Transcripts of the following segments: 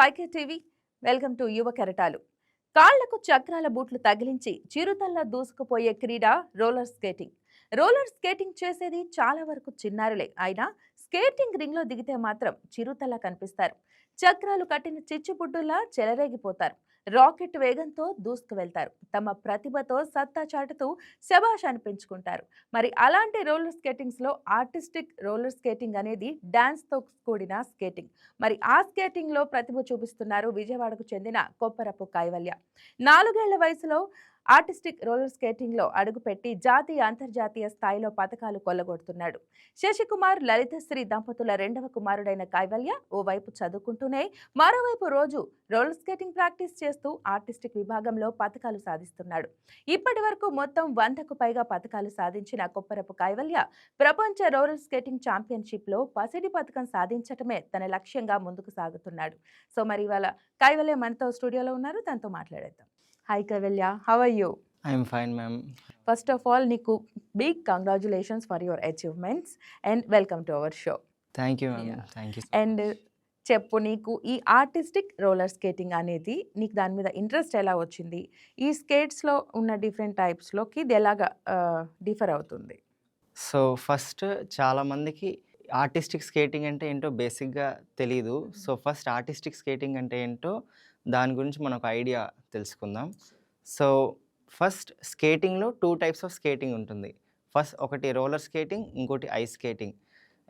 YK TV welcome to యువ కెరటాలు. కాళ్ళకు చక్రాల బూట్లు తగిలించి చిరుతల్లా దూసుకుపోయే క్రీడ రోలర్ స్కేటింగ్. రోలర్ స్కేటింగ్ చేసేది చాలా వరకు చిన్నారులే. అయినా స్కేటింగ్ రింగ్లో దిగితే మాత్రం చిరుతల్లా కనిపిస్తారు. చక్రాలు కట్టిన చిచ్చుబుడ్డులా చెలరేగిపోతారు. రాకెట్ వేగంతో దూసుకు వెళ్తారు తమ ప్రతిభతో సత్తా చాటుతూ శబాష్ అనిపించుకుంటారు మరి అలాంటి రోలర్ స్కేటింగ్స్లో ఆర్టిస్టిక్ రోలర్ స్కేటింగ్ అనేది డ్యాన్స్తో కూడిన స్కేటింగ్. మరి ఆ స్కేటింగ్లో ప్రతిభ చూపిస్తున్నారు విజయవాడకు చెందిన కొప్పరపు కైవల్య నాలుగేళ్ళ వయసులో ఆర్టిస్టిక్ రోలర్ స్కేటింగ్లో అడుగుపెట్టి జాతీయ అంతర్జాతీయ స్థాయిలో పథకాలు కొల్లగొడుతున్నాడు. శశికుమార్ లలితశ్రీ దంపతుల రెండవ కుమారుడైన కైవల్య ఓవైపు చదువుకుంటూనే మరోవైపు రోజు రోలర్ స్కేటింగ్ ప్రాక్టీస్ చేస్తూ ఆర్టిస్టిక్ విభాగంలో పథకాలు సాధిస్తున్నాడు. ఇప్పటి వరకు మొత్తం వందకు పైగా పథకాలు సాధించిన కొప్పరపు కైవల్య ప్రపంచ రోలర్ స్కేటింగ్ ఛాంపియన్షిప్లో పసిడి పథకం సాధించటమే తన లక్ష్యంగా ముందుకు సాగుతున్నాడు. సో మరి ఇవాళ కైవల్య మనతో స్టూడియోలో ఉన్నారు. తనతో మాట్లాడేద్దాం. Hi Kaivalya how are you I'm fine ma'am first of all నీకు big congratulations for your achievements and welcome to our show thank you. Thank you and చెప్పు నీకు ఈ ఆర్టిస్టిక్ రోలర్ స్కేటింగ్ అనేది నీకు దాని మీద ఇంట్రెస్ట్ ఎలా వచ్చింది? ఈ స్కేట్స్లో ఉన్న డిఫరెంట్ టైప్స్లోకి ఇది ఎలాగా డిఫర్ అవుతుంది? సో ఫస్ట్ చాలామందికి ఆర్టిస్టిక్ స్కేటింగ్ అంటే ఏంటో బేసిక్గా తెలియదు సో ఫస్ట్ ఆర్టిస్టిక్ స్కేటింగ్ అంటే ఏంటో దాని గురించి మనం ఒక ఐడియా తెలుసుకుందాం. సో ఫస్ట్ స్కేటింగ్లో టూ టైప్స్ ఆఫ్ స్కేటింగ్ ఉంటుంది. ఫస్ట్ ఒకటి రోలర్ స్కేటింగ్ ఇంకోటి ఐస్ స్కేటింగ్.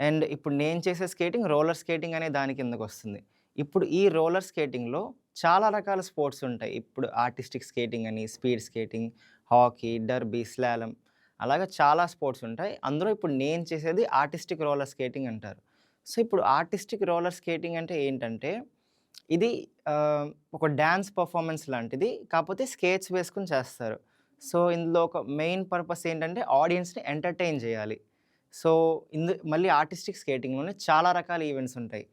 అండ్ ఇప్పుడు నేను చేసే స్కేటింగ్ రోలర్ స్కేటింగ్ అనే దాని కిందకు వస్తుంది. ఇప్పుడు ఈ రోలర్ స్కేటింగ్లో చాలా రకాల స్పోర్ట్స్ ఉంటాయి. ఇప్పుడు ఆర్టిస్టిక్ స్కేటింగ్ అని speed skating hockey derby slalom అలాగా చాలా స్పోర్ట్స్ ఉంటాయి. అందులో ఇప్పుడు నేను చేసేది ఆర్టిస్టిక్ రోలర్ స్కేటింగ్ అంటారు. సో ఇప్పుడు ఆర్టిస్టిక్ రోలర్ స్కేటింగ్ అంటే ఏంటంటే ఇది ఒక డ్యాన్స్ పర్ఫార్మెన్స్ లాంటిది. కాకపోతే స్కేట్స్ వేసుకుని చేస్తారు. సో ఇందులో ఒక మెయిన్ పర్పస్ ఏంటంటే ఆడియన్స్ని ఎంటర్టైన్ చేయాలి. సో ఇందు మళ్ళీ ఆర్టిస్టిక్ స్కేటింగ్లోనే చాలా రకాల ఈవెంట్స్ ఉంటాయి.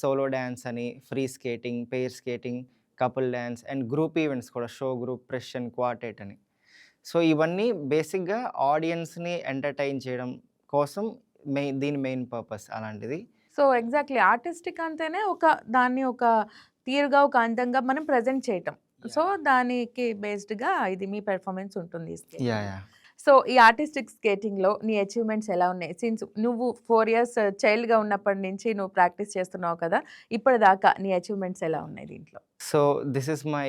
సోలో డ్యాన్స్ అని free skating pair skating couple dance and group events కూడా షో గ్రూప్ ప్రెషన్ క్వార్టెట్ అని. సో ఇవన్నీ బేసిక్గా ఆడియన్స్ని ఎంటర్టైన్ చేయడం కోసం మెయిన్ దీని మెయిన్ పర్పస్ అలాంటిది. సో ఎగ్జాక్ట్లీ ఆర్టిస్టిక్ అంటేనే ఒక దాన్ని ఒక తీరుగా ఒక అందంగా మనం ప్రజెంట్ చేయటం. సో దానికి బేస్డ్గా ఇది మీ పెర్ఫార్మెన్స్ ఉంటుంది సో ఈ ఆర్టిస్టిక్ స్కేటింగ్లో నీ అచీవ్మెంట్స్ ఎలా ఉన్నాయి? సిన్స్ నువ్వు ఫోర్ ఇయర్స్ చైల్డ్గా ఉన్నప్పటి నుంచి నువ్వు ప్రాక్టీస్ చేస్తున్నావు కదా ఇప్పటిదాకా నీ అచీవ్మెంట్స్ ఎలా ఉన్నాయి దీంట్లో? So this is my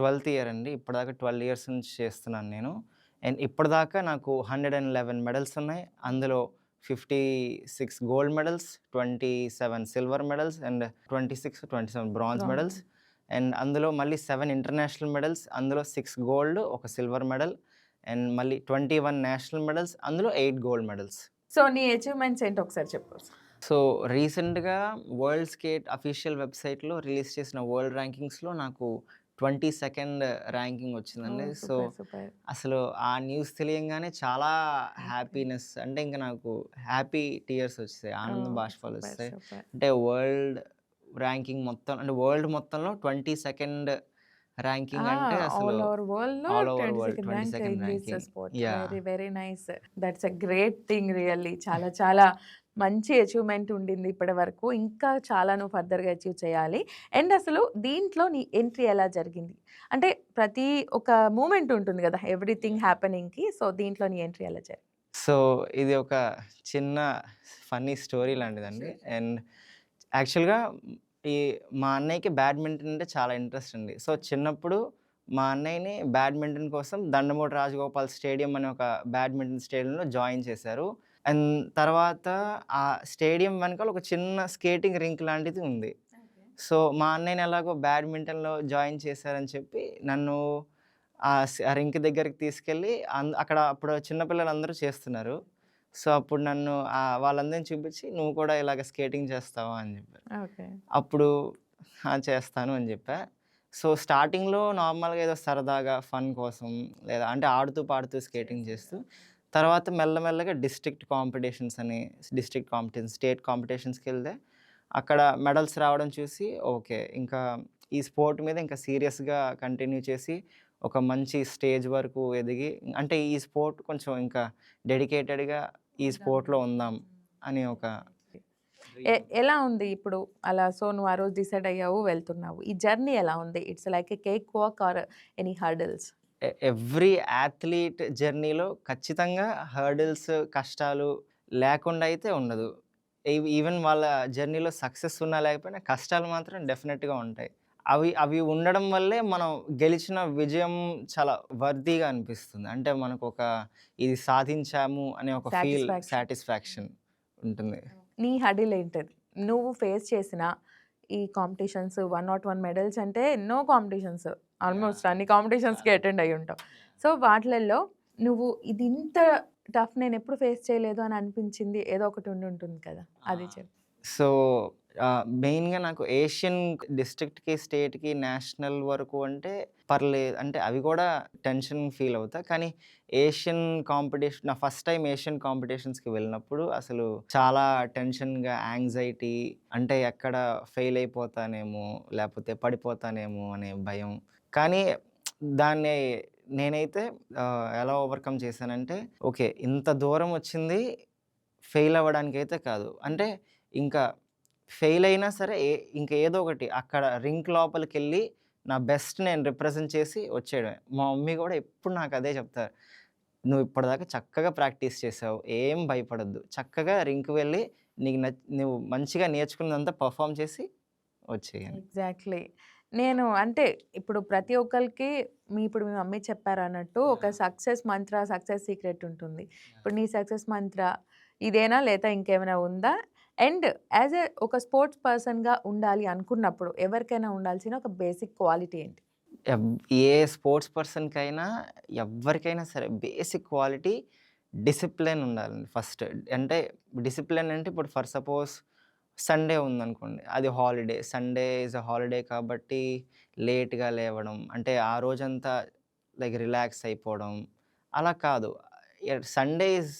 twelfth year అండి. ఇప్పటిదాకా ట్వెల్వ్ ఇయర్స్ నుంచి చేస్తున్నాను నేను. అండ్ ఇప్పటిదాకా నాకు హండ్రెడ్ అండ్ లెవెన్ మెడల్స్ ఉన్నాయి. అందులో fifty six gold medals twenty seven silver medals and twenty six twenty seven bronze. Medals and అందులో మళ్ళీ సెవెన్ ఇంటర్నేషనల్ మెడల్స్ అందులో సిక్స్ గోల్డ్ ఒక సిల్వర్ మెడల్ అండ్ మళ్ళీ ట్వంటీ వన్ నేషనల్ మెడల్స్ అందులో eight gold medals so నీ achievements ఏంటో ఒకసారి చెప్పు. సో రీసెంట్గా వరల్డ్ స్కేట్ అఫీషియల్ వెబ్సైట్లో రిలీజ్ చేసిన వరల్డ్ ర్యాంకింగ్స్లో నాకు ట్వంటీ సెకండ్ ర్యాంకింగ్ వచ్చిందండి. సో అసలు ఆ న్యూస్ తెలియంగానే చాలా హ్యాపీనెస్ అంటే ఇంకా నాకు హ్యాపీ టీయర్స్ వచ్చాయి ఆనందం బాష్పాలు వస్తాయి. అంటే వరల్డ్ ర్యాంకింగ్ మొత్తం అంటే వరల్డ్ మొత్తంలో ట్వంటీ సెకండ్ ర్యాంకింగ్ అంటే very nice. That's a great thing really. చాలా చాలా మంచి అచీవ్మెంట్ ఉండింది ఇప్పటి వరకు. ఇంకా చాలా నువ్వు ఫర్దర్గా అచీవ్ చేయాలి. అండ్ అసలు దీంట్లో నీ ఎంట్రీ ఎలా జరిగింది? అంటే ప్రతి ఒక మూమెంట్ ఉంటుంది కదా ఎవ్రీథింగ్ హ్యాపెనింగ్కి. సో దీంట్లో నీ ఎంట్రీ ఎలా జరిగింది? సో ఇది ఒక చిన్న ఫన్నీ స్టోరీ లాంటిదండి. అండ్ యాక్చువల్గా ఈ మా అన్నయ్యకి బ్యాడ్మింటన్ అంటే చాలా ఇంట్రెస్ట్ అండి. సో చిన్నప్పుడు మా అన్నయ్యని బ్యాడ్మింటన్ కోసం దండమూడి రాజగోపాల్ స్టేడియం అనే ఒక బ్యాడ్మింటన్ స్టేడియంలో జాయిన్ చేశారు. అండ్ తర్వాత ఆ స్టేడియం వెనకాల ఒక చిన్న స్కేటింగ్ రింక్ లాంటిది ఉంది. సో మా అన్నయ్యని ఎలాగో బ్యాడ్మింటన్లో జాయిన్ చేశారని చెప్పి నన్ను ఆ రింక్ దగ్గరికి తీసుకెళ్ళి అక్కడ అప్పుడు చిన్నపిల్లలు అందరూ చేస్తున్నారు. సో అప్పుడు నన్ను వాళ్ళందరిని చూపించి నువ్వు కూడా ఇలాగ స్కేటింగ్ చేస్తావా అని చెప్పారు ఓకే. అప్పుడు "ఆ, చేస్తాను అని చెప్పా. సో స్టార్టింగ్లో నార్మల్గా ఏదో సరదాగా ఫన్ కోసం లేదా అంటే ఆడుతూ పాడుతూ స్కేటింగ్ చేస్తూ తర్వాత మెల్లమెల్లగా డిస్ట్రిక్ట్ కాంపిటీషన్స్ అని డిస్ట్రిక్ట్ కాంపిటీషన్ స్టేట్ కాంపిటీషన్స్కి వెళ్తే అక్కడ మెడల్స్ రావడం చూసి ఓకే ఇంకా ఈ స్పోర్ట్ మీద ఇంకా సీరియస్గా కంటిన్యూ చేసి ఒక మంచి స్టేజ్ వరకు ఎదిగి అంటే ఈ స్పోర్ట్ కొంచెం ఇంకా డెడికేటెడ్గా ఈ స్పోర్ట్లో ఉందాం అని ఒక ఎలా ఉంది ఇప్పుడు అలా సో నువ్వు ఆ రోజు డిసైడ్ అయ్యావు వెళ్తున్నావు? ఈ జర్నీ ఎలా ఉంది? It's like a cakewalk or any hurdles? Every athlete జర్నీలో ఖచ్చితంగా హర్డిల్స్ కష్టాలు లేకుండా అయితే ఉండదు. ఈవ్- ఈవెన్ వాళ్ళ జర్నీలో సక్సెస్ ఉన్నా లేకపోయినా కష్టాలు మాత్రం డెఫినెట్గా ఉంటాయి. అవి అవి ఉండడం వల్లే మనం గెలిచిన విజయం చాలా వర్దీగా అనిపిస్తుంది. అంటే మనకు ఒక ఇది సాధించాము అనే ఒక ఫీల్. సాటిస్ఫాక్షన్. ఉంటుంది. నీ హడిల్ ఏంటది? నువ్వు ఫేస్ చేసిన ఈ competitions one not one medals అంటే ఎన్నో కాంపిటీషన్స్ ఆల్మోస్ట్ అన్ని కాంపిటీషన్స్కి అటెండ్ అయి ఉంటావు సో వాటిలలో నువ్వు ఇది ఇంత టఫ్ నేను ఎప్పుడు ఫేస్ చేయలేదు అని అనిపించింది ఏదో ఒకటి ఉండి ఉంటుంది కదా అది చెప్పు. సో మెయిన్గా నాకు ఏషియన్ డిస్ట్రిక్ట్కి స్టేట్కి నేషనల్ వరకు అంటే పర్లేదు. అంటే అవి కూడా టెన్షన్ ఫీల్ అవుతా. కానీ ఏషియన్ కాంపిటీషన్ నా ఫస్ట్ టైం ఏషియన్ కాంపిటీషన్స్కి వెళ్ళినప్పుడు అసలు చాలా టెన్షన్గా యాంగ్జైటీ అంటే ఎక్కడ ఫెయిల్ అయిపోతానేమో లేకపోతే పడిపోతానేమో అనే భయం. కానీ దాన్ని నేనైతే ఎలా ఓవర్కమ్ చేశానంటే ఓకే ఇంత దూరం వచ్చింది ఫెయిల్ అవ్వడానికి అయితే కాదు. అంటే ఇంకా ఫెయిల్ అయినా సరే ఏ ఇంకా ఏదో ఒకటి అక్కడ రింక్ లోపలికి వెళ్ళి నా బెస్ట్ నేను రిప్రజెంట్ చేసి వచ్చేయడమే. మా మమ్మీ కూడా ఎప్పుడు నాకు అదే చెప్తారు. నువ్వు ఇప్పటిదాకా చక్కగా ప్రాక్టీస్ చేసావు ఏం భయపడద్దు. చక్కగా రింక్ వెళ్ళి నీకు నువ్వు మంచిగా నేర్చుకున్నదంతా పర్ఫామ్ చేసి వచ్చేయాలి ఎగ్జాక్ట్లీ. నేను అంటే ఇప్పుడు ప్రతి ఒక్కరికి మీ ఇప్పుడు మీ మమ్మీ చెప్పారు అన్నట్టు ఒక సక్సెస్ మంత్ర సక్సెస్ సీక్రెట్ ఉంటుంది. ఇప్పుడు నీ సక్సెస్ మంత్ర ఇదేనా లేదా ఇంకేమైనా ఉందా? అండ్ యాజ్ ఏ ఒక స్పోర్ట్స్ పర్సన్గా ఉండాలి అనుకున్నప్పుడు ఎవరికైనా ఉండాల్సిన ఒక బేసిక్ క్వాలిటీ ఏంటి? ఎవ్- ఏ స్పోర్ట్స్ పర్సన్కైనా ఎవరికైనా సరే బేసిక్ క్వాలిటీ డిసిప్లిన్ ఉండాలండి ఫస్ట్. అంటే డిసిప్లిన్ అంటే ఇప్పుడు ఫర్ సపోజ్ సండే ఉందనుకోండి అది holiday. Sunday is a holiday కాబట్టి లేట్గా లేవడం అంటే ఆ రోజంతా లైక్ రిలాక్స్ అయిపోవడం అలా కాదు. సండే ఇస్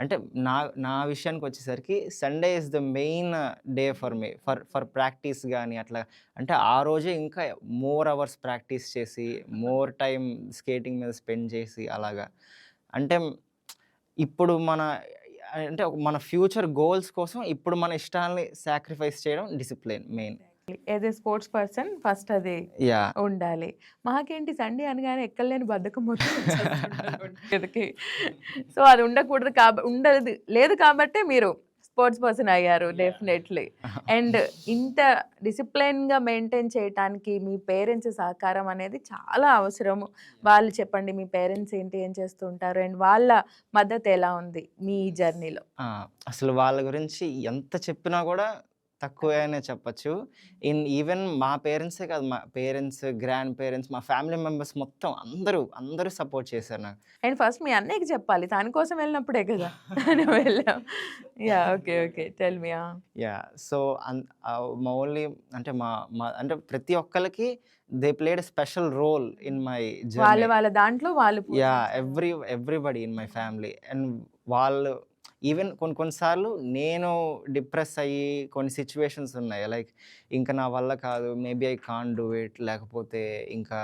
అంటే నా నా విషయానికి వచ్చేసరికి Sunday is the main day for me for for practice కానీ అట్లా. అంటే ఆ రోజే ఇంకా మోర్ అవర్స్ ప్రాక్టీస్ చేసి మోర్ టైం స్కేటింగ్ మీద స్పెండ్ చేసి అలాగా. అంటే ఇప్పుడు మన అంటే మన ఫ్యూచర్ గోల్స్ కోసం ఇప్పుడు మన ఇష్టాలని సాక్రిఫైస్ చేయడం డిసిప్లిన్ మెయిన్ ఏదే స్పోర్ట్స్ పర్సన్ ఫస్ట్ అది ఉండాలి. మాకేంటి సండే అనగానే ఎక్కడలేని బద్ధకం మొత్తం సో అది ఉండకూడదు కాబ ఉండదు. లేదు కాబట్టే మీరు స్పోర్ట్స్ పర్సన్ అయ్యారు డెఫినెట్లీ అండ్ ఇంత డిసిప్లైన్గా మెయింటైన్ చేయటానికి మీ పేరెంట్స్ సహకారం అనేది చాలా అవసరము. వాళ్ళు చెప్పండి మీ పేరెంట్స్ ఏంటి ఏం చేస్తూ ఉంటారు అండ్ వాళ్ళ మద్దతు ఎలా ఉంది మీ జర్నీలో అసలు వాళ్ళ గురించి ఎంత చెప్పినా కూడా తక్కువే అనే చెప్పచ్చు. ఇన్ ఈవెన్ మా పేరెంట్సే కాదు మా పేరెంట్స్ గ్రాండ్ పేరెంట్స్ మా ఫ్యామిలీ మెంబర్స్ మొత్తం అందరూ అందరూ సపోర్ట్ చేశారు నాకు. అండ్ ఫస్ట్ మీ అన్నయ్యకి చెప్పాలి దానికోసం వెళ్ళినప్పుడే కదా. వెళ్ళావు yeah okay okay. Tell me yeah so మా ఓన్లీ అంటే మా మా అంటే ప్రతి ఒక్కరికి they played special role in my వాళ్ళ జర్నీ. వాళ్ళ దాంట్లో వాళ్ళు yeah. Every everybody in my family. And వాళ్ళు ఈవెన్ కొన్ని కొన్నిసార్లు నేను డిప్రెస్ అయ్యి కొన్ని సిచ్యువేషన్స్ ఉన్నాయి. లైక్ ఇంకా నా వల్ల కాదు maybe I can do it లేకపోతే ఇంకా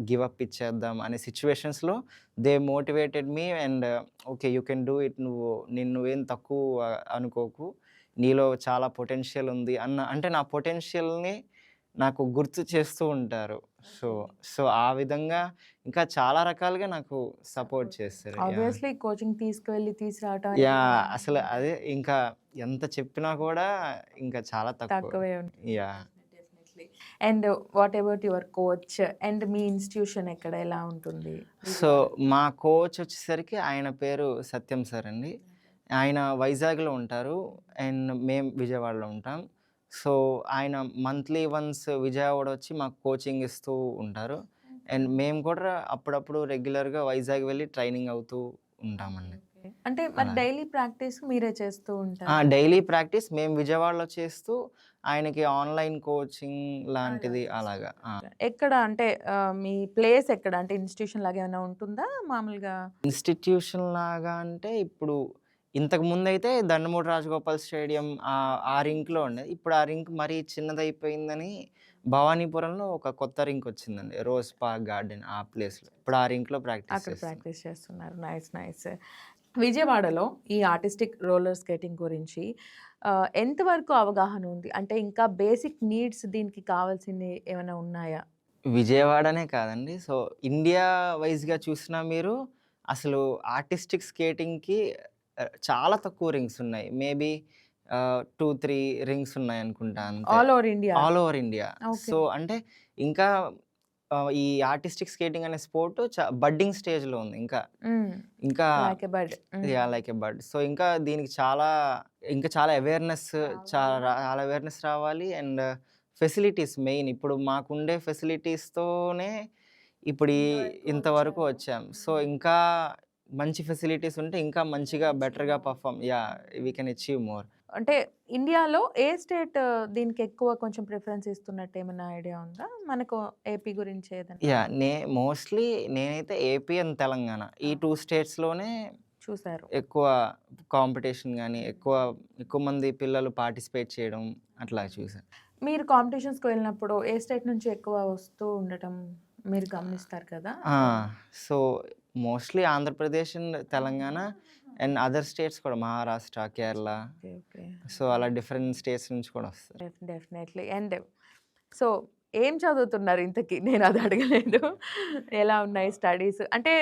గివ్ అప్ ఇచ్చేద్దాం అనే సిచ్యువేషన్స్లో they motivated me and okay you can do it. నువ్వు నిన్ను నువ్వేం తక్కువ అనుకోకు. నీలో చాలా పొటెన్షియల్ ఉంది అన్న అంటే నా పొటెన్షియల్ని నాకు గుర్తు చేస్తూ ఉంటారు. సో సో ఆ విధంగా ఇంకా చాలా రకాలుగా నాకు సపోర్ట్ చేస్తారు. ఆబ్వియస్లీ కోచింగ్ తీసుకువెళ్ళి తీసుకురావటం యా అసలు అదే ఇంకా ఎంత చెప్పినా కూడా ఇంకా చాలా తక్కువ. తక్కువే yeah and what about your coach and me institution ఎక్కడ? ఎలా ఉంటుంది? సో మా కోచ్ వచ్చేసరికి ఆయన పేరు సత్యం సార్ అండి. ఆయన వైజాగ్లో ఉంటారు. అండ్ మేము విజయవాడలో ఉంటాం. సో ఆయన మంత్లీ వన్స్ విజయవాడ వచ్చి మాకు కోచింగ్ ఇస్తూ ఉంటారు. అండ్ మేము కూడా అప్పుడప్పుడు రెగ్యులర్గా వైజాగ్ వెళ్ళి ట్రైనింగ్ అవుతూ ఉంటామండి. అంటే మరి. డైలీ ప్రాక్టీస్ మీరే చేస్తూ ఉంటారు. డైలీ ప్రాక్టీస్ మేము విజయవాడలో చేస్తూ ఆయనకి ఆన్లైన్ కోచింగ్ లాంటిది అలాగా. ఎక్కడ అంటే మీ ప్లేస్ ఎక్కడ? అంటే ఇన్స్టిట్యూషన్ లాగా ఏమైనా ఉంటుందా? మామూలుగా? ఇన్స్టిట్యూషన్ లాగా అంటే ఇప్పుడు ఇంతకు ముందు అయితే దండమూడి రాజగోపాల్ స్టేడియం ఆ రింక్లో ఉండేది ఇప్పుడు ఆ రింక్ మరీ చిన్నదైపోయిందని భవానీపురంలో ఒక కొత్త రింక్ వచ్చిందండి రోజ్ పార్క్ గార్డెన్ ఆ ప్లేస్లో ఇప్పుడు ఆ రింక్లో ప్రాక్టీస్ ప్రాక్టీస్ చేస్తున్నారు నైస్ నైస్ విజయవాడలో ఈ ఆర్టిస్టిక్ రోలర్ స్కేటింగ్ గురించి ఎంతవరకు అవగాహన ఉంది? అంటే ఇంకా బేసిక్ నీడ్స్ దీనికి కావాల్సినవి ఏమైనా ఉన్నాయా? విజయవాడనే కాదండి. సో, ఇండియా వైస్‌గా చూసినా మీరు అసలు ఆర్టిస్టిక్ స్కేటింగ్‌కి చాలా తక్కువ రింగ్స్ ఉన్నాయి. మేబీ 2, 3 రింగ్స్ ఉన్నాయనుకుంటా అంతే. All over India. All over India. So, అంటే ఇంకా ఈ ఆర్టిస్టిక్ స్కేటింగ్ అనే స్పోర్ట్ బడ్డింగ్ స్టేజ్‌లో ఉంది ఇంకా. ఇంకా లైక్ ఎ బర్డ్. సో, ఇంకా దీనికి చాలా ఇంకా చాలా అవేర్‌నెస్ చాలా అవేర్‌నెస్ రావాలి. And facilities main. ఇప్పుడు మాకుండే ఫెసిలిటీస్‌తోనే ఇప్పుడు ఇంతవరకు. వచ్చాం. సో, ఇంకా మంచి ఫెసిలిటీస్ ఉంటే ఇంకా మంచిగా బెటర్‌గా perform yeah! We can achieve more. అంటే ఇండియాలో ఏ స్టేట్ దీనికి ఎక్కువ కొంచెం ప్రిఫరెన్స్ ఇస్తున్నట్టు ఏమైనా ఐడియా ఉందా? మనకు ఏపీ గురించి ఏదైనా? యాహ్! నే మోస్ట్‌లీ నేనైతే ఏపీ అండ్ తెలంగాణ ఈ! 2 స్టేట్స్‌లోనే చూసారు. ఎక్కువ కాంపిటీషన్ గాని, ఎక్కువ ఎక్కువ మంది పిల్లలు పార్టిసిపేట్ చేయడం అట్లా చూసా. మీరు కాంపిటీషన్స్‌కి వెళ్ళినప్పుడు ఏ స్టేట్ నుంచి ఎక్కువ వస్తూ ఉండటం మీరు గమనిస్తారు కదా! So, mostly Andhra Pradesh and Telangana and other states కూడా మహారాష్ట్ర, కేరళ. సో, అలా డిఫరెంట్ స్టేట్స్ నుంచి కూడా వస్తారు. డెఫ్ డెఫినెట్‌లీ. అండ్ సో, ఏం చదువుతున్నారు ఇంతకి? నేను అది అడగలేదు. ఎలా ఉన్నాయి స్టడీస్? అంటే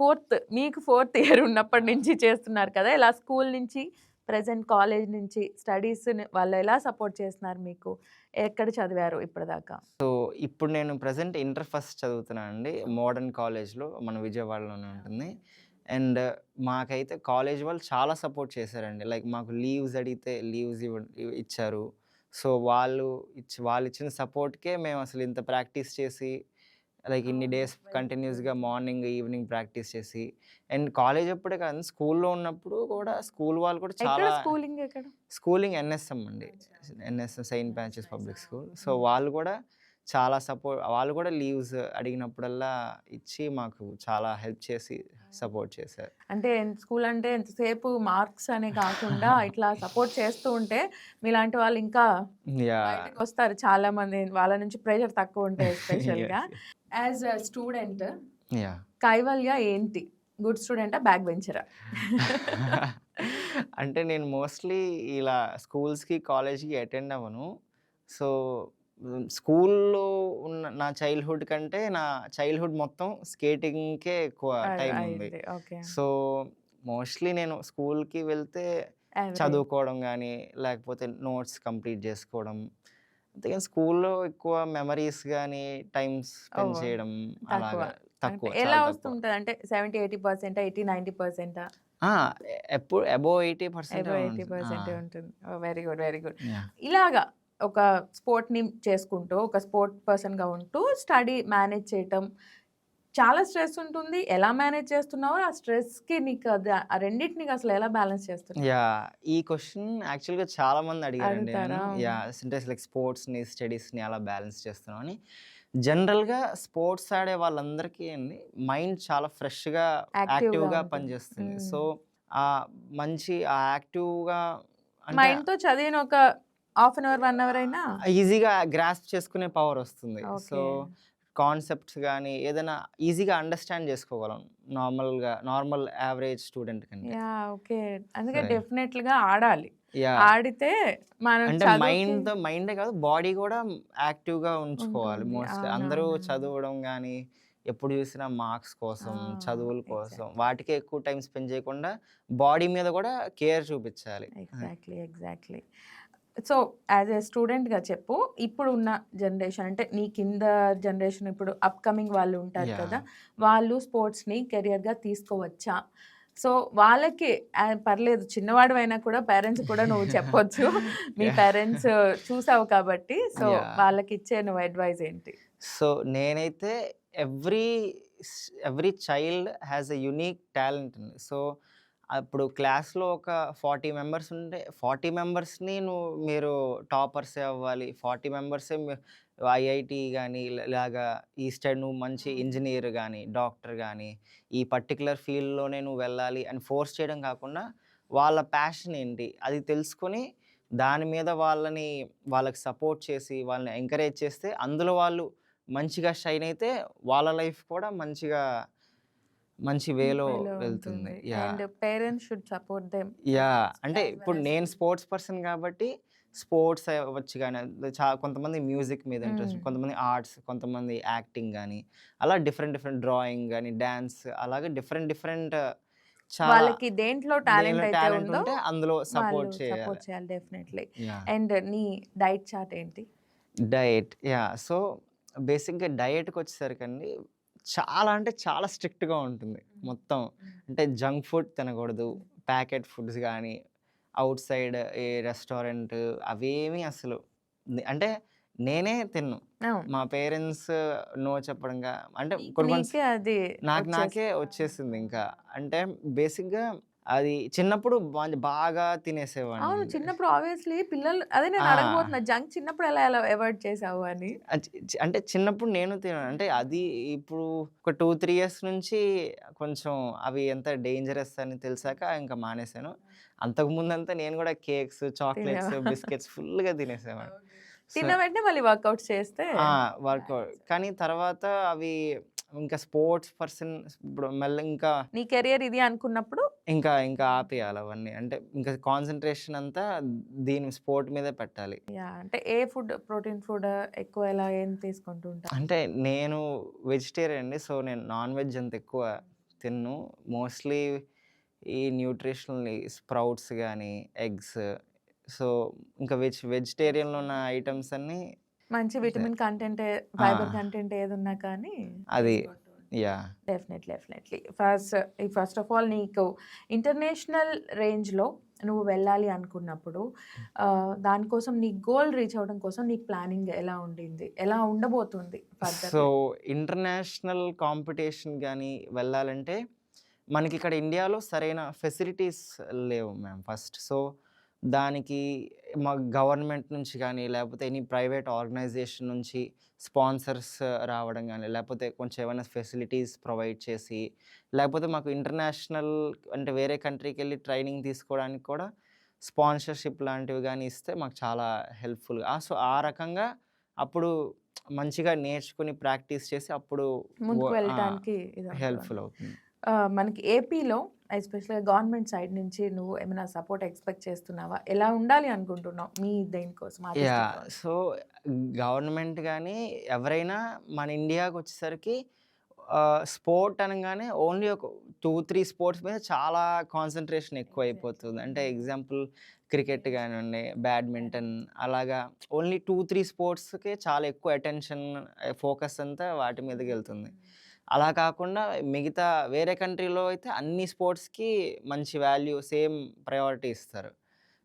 ఫోర్త్ మీకు ఫోర్త్ ఇయర్ ఉన్నప్పటి నుంచి చేస్తున్నారు కదా! ఇలా స్కూల్ నుంచి ప్రెజెంట్ కాలేజ్ నుంచి స్టడీస్‌ని వాళ్ళు ఎలా సపోర్ట్ చేస్తున్నారు మీకు? ఎక్కడ చదివారు ఇప్పటిదాకా? సో, ఇప్పుడు నేను ప్రెజెంట్ ఇంటర్ ఫస్ట్ చదువుతున్నానండి. మోడర్న్ కాలేజ్‌లో మన విజయవాడలోనే ఉంటుంది. అండ్ మాకైతే కాలేజ్ వాళ్ళు చాలా సపోర్ట్ చేశారండి. లైక్ మాకు లీవ్స్ అడిగితే లీవ్స్ ఇవ్వ ఇచ్చారు. సో, వాళ్ళు ఇచ్చి వాళ్ళిచ్చిన సపోర్ట్‌కే మేము అసలు ఇంత ప్రాక్టీస్ చేసి లైక్ ఇన్ని. డేస్ కంటిన్యూస్‌గా. మార్నింగ్, ఈవినింగ్ ప్రాక్టీస్ చేసి అండ్ కాలేజ్ అప్పుడే కాదు స్కూల్‌లో ఉన్నప్పుడు కూడా స్కూల్ వాళ్ళు కూడా చాలా స్కూలింగ్? స్కూలింగ్ ఎన్ఎస్ఎం అండి. NSM saint nice. Public! School. So, hmm. వాళ్ళు కూడా చాలా సపోర్ట్ వాళ్ళు కూడా లీవ్స్ అడిగినప్పుడల్లా ఇచ్చి మాకు చాలా హెల్ప్ చేసి సపోర్ట్ చేశారు. అంటే స్కూల్ అంటే ఎంతసేపు మార్క్స్ అనే కాకుండా ఇట్లా సపోర్ట్ చేస్తూ ఉంటే మీలాంటి వాళ్ళు ఇంకా వస్తారు చాలామంది. వాళ్ళ నుంచి ప్రెషర్ తక్కువ ఉంటే ఎస్పెషల్‌గా. As a student yeah! Kaivalya ఏంటి? గుడ్ స్టూడెంటా? బ్యాక్ బెంచరా? అంటే నేను మోస్ట్‌లీ ఇలా స్కూల్స్‌కి, కాలేజ్‌కి అటెండ్ అవ్వను. సో, స్కూల్‌లో ఉన్న నా చైల్డ్‌హుడ్ కంటే నా చైల్డ్‌హుడ్ మొత్తం స్కేటింగ్‌కే ఎక్కువ టైం ఉంది. సో, మోస్ట్‌లీ నేను స్కూల్‌కి వెళ్తే. చదువుకోవడం గానీ, లేకపోతే నోట్స్ కంప్లీట్ చేసుకోవడం. అంతేగాని స్కూల్‌లో ఎక్కువ మెమరీస్ గానీ, టైమ్ స్పెండ్! చేయడం. అలాగా తక్కువ. ఎలా. వస్తుంటది? అంటే 70, 80%, 80, 90%? ఆ! ఎప్పుడు అబోవ్ 80% అబోవ్ ఉంటుంది. ఆ! 80% ఉంటుంది. Very good. Very good. ఇలాగా ఒక స్పోర్ట్‌ని చేసుకుంటూ, ఒక స్పోర్ట్ పర్సన్‌గా ఉంటూ స్టడీ మేనేజ్ చేయటం చాలా స్ట్రెస్ ఉంటుంది. ఎలా మేనేజ్ చేస్తున్నావో ఆ స్ట్రెస్‌కి నీకు అది ఆ రెండిటిని అసలు ఎలా బ్యాలెన్స్ చేస్తున్నావు? యాహ్! ఈ క్వెషన్ యాక్చువల్‌గా చాలా మంది అడిగారండి అడుగుతారా? యాహ్! అంటే లైక్ స్పోర్ట్స్‌ని, స్టడీస్‌ని ఎలా బ్యాలెన్స్ చేస్తున్నావు అని. జనరల్‌గా స్పోర్ట్స్ ఆడే వాళ్ళందరికీ అండి మైండ్ చాలా ఫ్రెష్‌గా, యాక్టివ్‌గా యాక్టివ్‌గా ఉంటుంది. పనిచేస్తుంది. సో, ఆహ్, మంచి ఆ యాక్టివ్‌గా అంటే మైండ్‌తో చదివిన ఒక హాఫ్ అన్ అవర్, 1 అవర్ అయినా ఈజీగా గ్రాస్ప్ చేసుకునే పవర్ వస్తుంది. సో. కాన్సెప్ట్స్ గానీ, ఏదైనా ఈజీగా అండర్‌స్టాండ్ చేసుకోగలం. నార్మల్‌గా నార్మల్ యావరేజ్ స్టూడెంట్ కంటే. యాహ్! ఓకే. అందుకే డెఫినెట్‌గా ఆడాలి. ఆడితే మనం అంటే మైండ్‌తో మైండే కాదు బాడీ కూడా యాక్టివ్‌గా ఉంచుకోవాలి. మోస్ట్‌లీ. అందరూ. చదవడం గానీ, ఎప్పుడు చూసినా మార్క్స్ కోసం! చదువుల కోసం. వాటికే ఎక్కువ టైమ్ స్పెండ్ చేయకుండా బాడీ మీద కూడా కేర్ చూపించాలి. Exactly. Exactly. So, as a స్టూడెంట్‌గా చెప్పు. ఇప్పుడున్న జనరేషన్ అంటే నీ కింద జనరేషన్ ఇప్పుడు అప్‌కమింగ్ వాళ్ళు ఉంటారు కదా! వాళ్ళు స్పోర్ట్స్‌ని కెరియర్‌గా తీసుకోవచ్చా? సో, వాళ్ళకి పర్లేదు చిన్నవాడివైనా కూడా పేరెంట్స్ కూడా నువ్వు చెప్పొచ్చు. మీ! పేరెంట్స్ చూసావు కాబట్టి. So, yeah! వాళ్ళకిచ్చే నువ్వు అడ్వైస్ ఏంటి? సో, నేనైతే every every child has a unique talent. So, అప్పుడు క్లాస్‌లో ఒక 40 మెంబర్స్ ఉంటే 40 మెంబర్స్‌ని నువ్వు మీరు టాపర్సే అవ్వాలి. 40 మెంబర్సే ఐఐటి కానీ ఇలాగా ఈ స్టైడ్ నువ్వు మంచి ఇంజనీర్ కానీ డాక్టర్ కానీ ఈ పర్టికులర్ ఫీల్డ్‌లోనే నువ్వు వెళ్ళాలి అని ఫోర్స్ చేయడం కాకుండా, వాళ్ళ ప్యాషన్ ఏంటి అది తెలుసుకొని, దాని మీద వాళ్ళని వాళ్ళకి సపోర్ట్ చేసి, వాళ్ళని ఎంకరేజ్ చేస్తే, అందులో వాళ్ళు మంచిగా షైన్ అయితే వాళ్ళ లైఫ్ కూడా మంచిగా మంచి వేలో వెళ్తుంది. Yeah. And parents should support them yeah. అంటే ఇప్పుడు నేను స్పోర్ట్స్ పర్సన్ కాబట్టి స్పోర్ట్స్ అవ్వచ్చు కానీ చా కొంతమంది మ్యూజిక్ మీద ఇంట్రెస్ట్. కొంతమంది ఆర్ట్స్ కొంతమంది యాక్టింగ్ కానీ అలా డిఫరెంట్ డిఫరెంట్ డ్రాయింగ్ కానీ డ్యాన్స్ అలాగే డిఫరెంట్ డిఫరెంట్ చాలా వాళ్ళకి దేంట్లో టాలెంట్ అయితే ఉందో ఉంటే అందులో సపోర్ట్ సపోర్ట్ చేయాలి డెఫినెట్లీ. అండ్ నీ డైట్ చార్ట్ ఏంటి? Diet yeah. సో బేసిక్గా డయట్కి వచ్చేసరికండి చాలా అంటే చాలా స్ట్రిక్ట్గా ఉంటుంది మొత్తం. అంటే జంక్ ఫుడ్ తినకూడదు. ప్యాకెట్ ఫుడ్స్ కానీ అవుట్ సైడ్ ఏ రెస్టారెంట్ అవేమీ అసలు అంటే నేనే తిన్ను. మా పేరెంట్స్ నో చెప్పడంగా అంటే నీకు నీకే వచ్చేసింది ఇంకా. అంటే బేసిక్గా అది చిన్నప్పుడు బాగా అవును. తినేసేవాడిని చిన్నప్పుడు ఆబ్వియస్లీ పిల్లలు అదే నేను. అడగబోతున్నా జంక్ చిన్నప్పుడు ఎలా ఎలా అవాయిడ్ చేసావు అని? అంటే చిన్నప్పుడు నేను తినాను. అంటే అది ఇప్పుడు ఒక టూ త్రీ ఇయర్స్ నుంచి కొంచెం అవి ఎంత డేంజరస్ అని తెలిసాక ఇంకా మానేశాను అంతకుముందు అంతా నేను కూడా కేక్స్ చాక్లెట్స్? బిస్కెట్స్ ఫుల్గా తినేసేవాడు తిన్న వెంటనే మళ్ళీ వర్కౌట్ చేస్తే వర్కౌట్. కానీ తర్వాత అవి ఇంకా స్పోర్ట్స్ పర్సన్ ఇప్పుడు మెల్ల ఇంకా నీ కెరియర్ ఇది అనుకున్నప్పుడు ఇంకా ఇంకా ఆపేయాలి అవన్నీ. అంటే ఇంకా కాన్సన్ట్రేషన్ అంతా దీని స్పోర్ట్ మీదే పెట్టాలి. అంటే ఏ ఫుడ్ ప్రోటీన్ ఫుడ్ ఎక్కువ ఎలా ఏం తీసుకుంటూ ఉంటా అంటే నేను వెజిటేరియన్ అండి. సో నేను నాన్ వెజ్ అంత ఎక్కువ తిన్ను. మోస్ట్లీ ఈ న్యూట్రిషనల్ స్ప్రౌట్స్ కానీ ఎగ్స్. సో ఇంకా వెజ్ వెజిటేరియన్లో ఉన్న ఐటమ్స్ అన్నీ మంచి విటమిన్ కంటెంట్ ఫైబర్. కంటెంట్ ఏది ఉన్నా కానీ అది definitely definitely first first of all నీకు ఇంటర్నేషనల్ రేంజ్లో నువ్వు వెళ్ళాలి అనుకున్నప్పుడు ఆ, దానికోసం నీ గోల్ రీచ్ అవ్వడం కోసం నీ ప్లానింగ్ ఎలా ఉండింది? ఎలా ఉండబోతుంది? సో ఇంటర్నేషనల్ కాంపిటీషన్ కానీ వెళ్ళాలంటే మనకి ఇక్కడ ఇండియాలో సరైన ఫెసిలిటీస్ లేవు మ్యామ్ ఫస్ట్ సో దానికి మా గవర్నమెంట్ నుంచి కానీ లేకపోతే ఎనీ ప్రైవేట్ ఆర్గనైజేషన్ నుంచి స్పాన్సర్స్ రావడం కానీ లేకపోతే కొంచెం ఏమైనా ఫెసిలిటీస్ ప్రొవైడ్ చేసి లేకపోతే మాకు ఇంటర్నేషనల్ అంటే వేరే కంట్రీకి వెళ్ళి ట్రైనింగ్ తీసుకోవడానికి కూడా స్పాన్సర్షిప్ లాంటివి కానీ ఇస్తే మాకు చాలా హెల్ప్ఫుల్గా సో ఆ రకంగా అప్పుడు మంచిగా నేర్చుకుని ప్రాక్టీస్ చేసి అప్పుడు. హెల్ప్ఫుల్ అవుతుంది మనకి ఏపీలో ఎస్పెషల్గా గవర్నమెంట్ సైడ్ నుంచి నువ్వు ఏమైనా సపోర్ట్ ఎక్స్పెక్ట్ చేస్తున్నావా? ఎలా ఉండాలి అనుకుంటున్నావు? మీ దేనికోసం యా? సో గవర్నమెంట్ కానీ ఎవరైనా మన ఇండియాకి వచ్చేసరికి స్పోర్ట్ అనగానే ఓన్లీ ఒక టూ త్రీ స్పోర్ట్స్ మీద చాలా కాన్సన్ట్రేషన్ ఎక్కువ అయిపోతుంది అంటే ఎగ్జాంపుల్ క్రికెట్ కానివ్వండి బ్యాడ్మింటన్ అలాగా ఓన్లీ టూ త్రీ స్పోర్ట్స్కే చాలా ఎక్కువ అటెన్షన్ ఫోకస్ అంతా వాటి మీదకి వెళ్తుంది. అలా కాకుండా మిగతా వేరే కంట్రీలో అయితే అన్ని స్పోర్ట్స్కి మంచి వాల్యూ సేమ్ ప్రయారిటీ ఇస్తారు.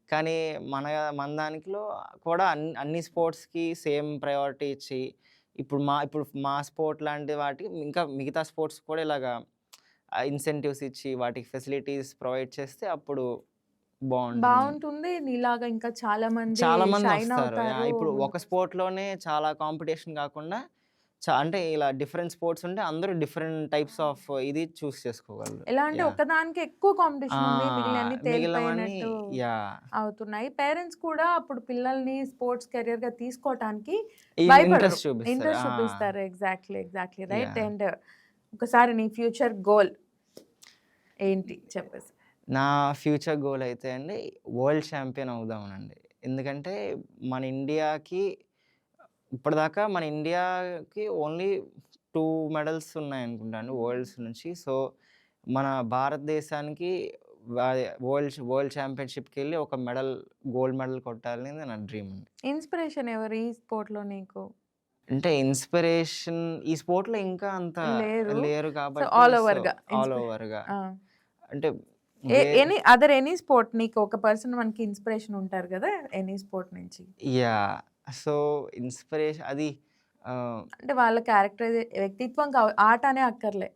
కానీ మన మన దానిలో కూడా అన్ని అన్ని స్పోర్ట్స్కి సేమ్ ప్రయారిటీ ఇచ్చి ఇప్పుడు మా ఇప్పుడు మా స్పోర్ట్ లాంటి వాటికి ఇంకా మిగతా స్పోర్ట్స్ కూడా ఇలాగా ఇన్సెంటివ్స్ ఇచ్చి వాటికి ఫెసిలిటీస్ ప్రొవైడ్ చేస్తే అప్పుడు బాగుంటుంది. బాగుంటుంది. నీలాగా ఇంకా చాలా మంది చాలా మంది వస్తారు. ఇప్పుడు ఒక స్పోర్ట్లోనే చాలా కాంపిటీషన్ కాకుండా అంటే ఇలా డిఫరెంట్ స్పోర్ట్స్ ఉంటే అందరూ డిఫరెంట్ టైప్స్ ఆఫ్ ఇది చూస్ చేసుకోగలరు. ఎలా అంటే. ఒకదానికి ఎక్కువ కాంపిటీషన్ ఉంది అవుతున్నాయి. పేరెంట్స్ కూడా అప్పుడు పిల్లల్ని స్పోర్ట్స్ కెరియర్గా తీసుకోవటానికి. ఇంట్రెస్ట్ చూపిస్తారు. Exactly exactly. రైట్. అండ్ ఒకసారి నీ ఫ్యూచర్ గోల్ ఏంటి? చెప్పేసి. నా ఫ్యూచర్ గోల్ అయితే అండి వరల్డ్ ఛాంపియన్ అవుదామనండి. ఎందుకంటే మన ఇండియాకి ఇప్పటిదాకా మన ఇండియాకి ఓన్లీ టూ మెడల్స్ ఉన్నాయి అనుకుంటాను వరల్డ్స్ నుంచి. సో మన భారతదేశానికి వరల్డ్ వరల్డ్ ఛాంపియన్షిప్కి వెళ్ళి ఒక మెడల్ గోల్డ్ మెడల్ కొట్టాలని నా డ్రీమ్ అండి. ఇన్స్పిరేషన్ ఎవరు ఈ స్పోర్ట్లో నీకు? అంటే ఇన్స్పిరేషన్ ఈ స్పోర్ట్లో ఇంకా అంత లేరు. కాబట్టి all over గా. ఆల్ ఓవర్గా. అంటే ఎనీ అదర్ ఎనీ స్పోర్ట్ నీకు ఒక పర్సన్ మనకి ఇన్స్పిరేషన్ ఉంటారు కదా ఎనీ స్పోర్ట్ నుంచి? యా సో ఇన్స్పిరేషన్ అది అంటే వాళ్ళ క్యారెక్టర్ వ్యక్తిత్వం ఆట అనే అక్కర్లే.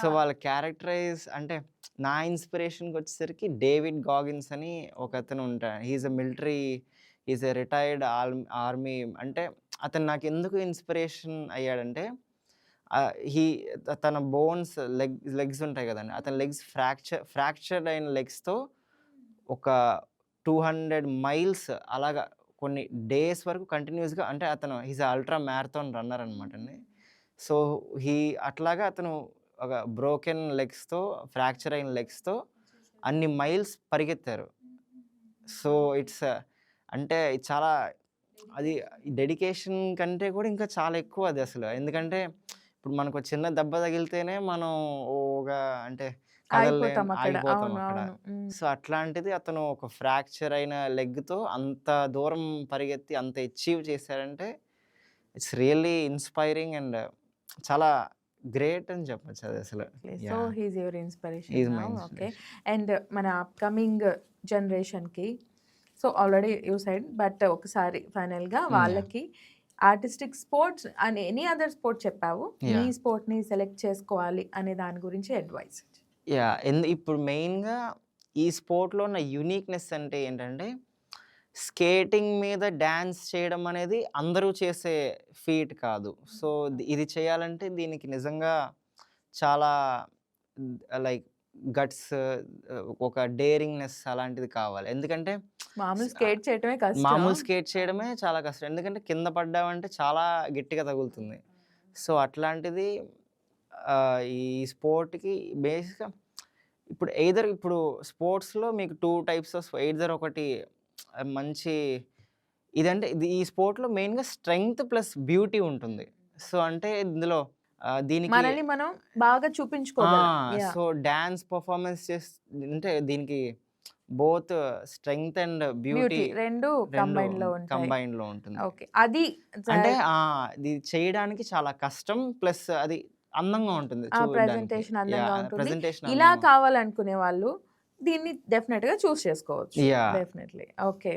సో. వాళ్ళ క్యారెక్టరైజ్ అంటే నా ఇన్స్పిరేషన్కి వచ్చేసరికి డేవిడ్ గాగిన్స్ అని ఒక అతను ఉంటాడు. He is a military is a retired army అంటే అతను నాకు ఎందుకు ఇన్స్పిరేషన్ అయ్యాడంటే హీ తన బోన్స్ లెగ్ లెగ్స్ ఉంటాయి కదండి అతని లెగ్స్ ఫ్రాక్చర్ ఫ్రాక్చర్డ్ అయిన లెగ్స్తో ఒక టూ హండ్రెడ్ మైల్స్ అలాగా కొన్ని డేస్ వరకు కంటిన్యూస్గా అంటే అతను హీజ్ అల్ట్రా మ్యారథాన్ రన్నర్ అనమాట అండి. సో హీ అట్లాగా అతను ఒక బ్రోకెన్ లెగ్స్తో ఫ్రాక్చర్ అయిన లెగ్స్తో అన్ని మైల్స్ పరిగెత్తారు. సో ఇట్స్ అంటే చాలా అది డెడికేషన్ కంటే కూడా ఇంకా చాలా ఎక్కువ అది అసలు. ఎందుకంటే ఇప్పుడు మనకు చిన్న దెబ్బ తగిలితేనే మనం ఒక అంటే కదలలేం, అయిపోతాం అక్కడ ఆగిపోతాం అవును అక్కడ అవును ఉమ్. సో అట్లాంటిది అతను ఒక ఫ్రాక్చర్ అయిన లెగ్తో అంత దూరం పరిగెత్తి అంత అచీవ్ చేశారంటే ఇట్స్ రియల్లీ ఇన్స్పైరింగ్ అండ్ చాలా గ్రేట్ అని చెప్పచ్చు అది అసలు so Yeah. He's your inspiration He is my okay inspiration. And మన అప్కమింగ్ జనరేషన్కి so already you side but ఒకసారి ఫైనల్గా yeah. వాళ్ళకి ఆర్టిస్టిక్ స్పోర్ట్స్ అని ఎనీ అదర్ స్పోర్ట్ చెప్పావు ఈ. స్పోర్ట్ని సెలెక్ట్ చేసుకోవాలి అనే దాని గురించి అడ్వైస్ యా ఎందు ఇప్పుడు మెయిన్గా ఈ స్పోర్ట్లో ఉన్న యూనిక్నెస్ అంటే ఏంటంటే స్కేటింగ్ మీద డ్యాన్స్ చేయడం అనేది అందరూ చేసే ఫీట్ కాదు. సో ఇది చేయాలంటే దీనికి నిజంగా చాలా లైక్ గట్స్ ఒక డేరింగ్నెస్ అలాంటిది కావాలి. ఎందుకంటే మామూలు స్కేట్ చేయటమే కష్టం. మామూలు స్కేట్ చేయడమే చాలా కష్టం. ఎందుకంటే కింద పడ్డామంటే చాలా గట్టిగా తగులుతుంది. సో అట్లాంటిది ఈ స్పోర్ట్కి బేసిక్గా ఇప్పుడు ఎయిదర్ ఇప్పుడు స్పోర్ట్స్లో మీకు టూ టైప్స్ ఆఫ్ ఎయిదర్ ఒకటి మంచి ఇదంటే ఇది ఈ స్పోర్ట్లో మెయిన్గా స్ట్రెంగ్త్ ప్లస్ బ్యూటీ ఉంటుంది. సో అంటే ఇందులో దీనికి మనల్ని మనం బాగా చూపించుకోగలం. Yeah. సో డ్యాన్స్ పర్ఫార్మెన్స్ చేస్ అంటే దీనికి బోత్ స్ట్రెంగ్త్ అండ్ బ్యూటీ రెండు కంబైన్లో కంబైన్లో ఉంటుంది. ఓకే. అది అంటే ఆ ఇది చేయడానికి చాలా కష్టం ప్లస్ అది అందంగా ఉంటుంది అందంగా ఉంటుంది. ఇలా కావాలనుకునే వాళ్ళు దీన్ని డెఫినెట్గా చూస్ చేసుకోవచ్చు. డెఫినెట్లీ ఓకే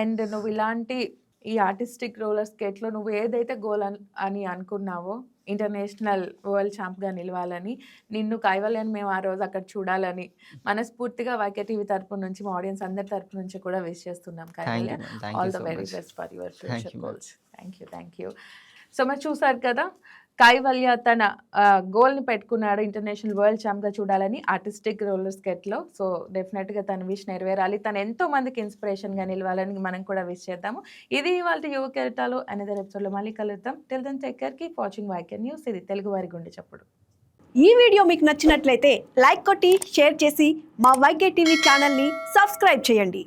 అండ్ నువ్వు ఇలాంటి ఈ ఆర్టిస్టిక్ రోలర్ స్కేట్లో నువ్వు ఏదైతే గోల్ అని అనుకున్నావో ఇంటర్నేషనల్ వరల్డ్ ఛాంప్గా నిలవాలని నిన్ను కైవల్యాన్ని మేము ఆ రోజు అక్కడ చూడాలని మనస్ఫూర్తిగా వైకే టీవీ తరపు నుంచి మా ఆడియన్స్ అందరి తరపు నుంచి కూడా విష్ చేస్తున్నాం Kaivalya. All the very best for your future. Goals thank you thank you so మరి చూసారు కదా కైవల్య తన గోల్ని పెట్టుకున్నాడు ఇంటర్నేషనల్ వరల్డ్ ఛాంప్గా చూడాలని ఆర్టిస్టిక్ రోలర్ స్కెట్లో సో డెఫినెట్గా తన విష్ నెరవేరాలి. తను ఎంతో మందికి ఇన్స్పిరేషన్గా నిలవాలని మనం కూడా విష్ చేద్దాము. ఇది ఇవాళ యువ కెరటాలు అనదర్ ఎపిసోడ్లో మళ్ళీ కలుద్దాం. Tell then take care keep watching YK news ఇది తెలుగు వారి గుండె చప్పుడు. ఈ వీడియో మీకు నచ్చినట్లయితే లైక్ కొట్టి షేర్ చేసి మా వైకే టీవీ ఛానల్ని సబ్స్క్రైబ్ చేయండి.